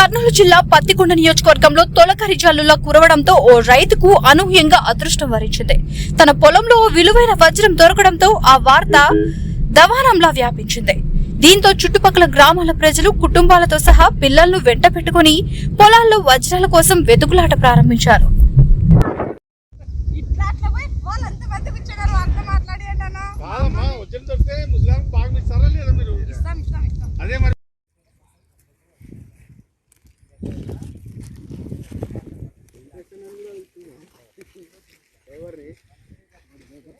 కర్నూలు జిల్లా పత్తికొండ నియోజకవర్గంలో తొలకరి జల్లులా కురవడంతో ఓ రైతుకు అనూహ్యంగా అదృష్టం వరించింది. తన పొలంలో ఓ విలువైన వజ్రం దొరకడంతో ఆ వార్త దవానంలా వ్యాపించింది. దీంతో చుట్టుపక్కల గ్రామాల ప్రజలు కుటుంబాలతో సహా పిల్లలను వెంట పెట్టుకుని పొలాల్లో వజ్రాల కోసం వెతుకులాట ప్రారంభించారు.